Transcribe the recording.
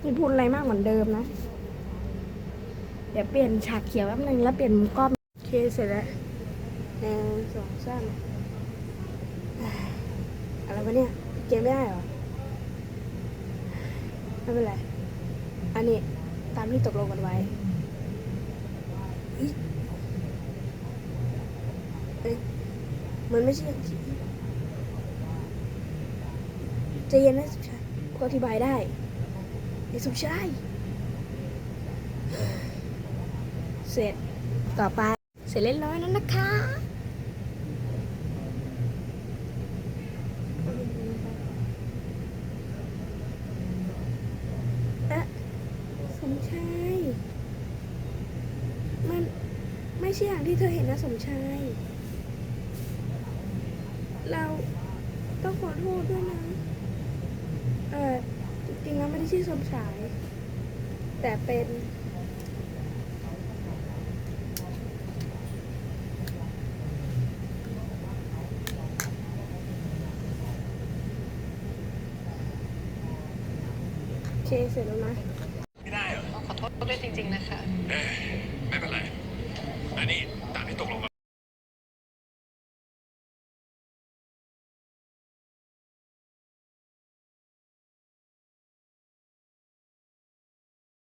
ไม่พูดอะไรมากเหมือนเดิมนะ เดี๋ยวเปลี่ยนฉากเขียวแป๊บนึงแล้วเปลี่ยนมุมกล้องโอเคเสร็จแล้วหนึ่งสองสามอะไรวะเนี่ยเกมไม่ได้เหรอไม่เป็นไรอันนี้ตามที่ตกลงกันไว้เฮ้ยเอ้ยมันไม่ใช่อย่างที่จะเย็นนะสุชายก็อธิบายได้ ไอ้สุชายเสร็จต่อไปเสร็จเรียบร้อยแล้วนะคะเอ๊ะสมชายมันไม่ใช่อย่างที่เธอเห็นนะสมชายเราต้องขอโทษด้วยนะ เออ ชื่อสมชาย แต่เป็นเคเสร็จแล้วนะต้องขอโทษด้วยจริง ๆ นะคะ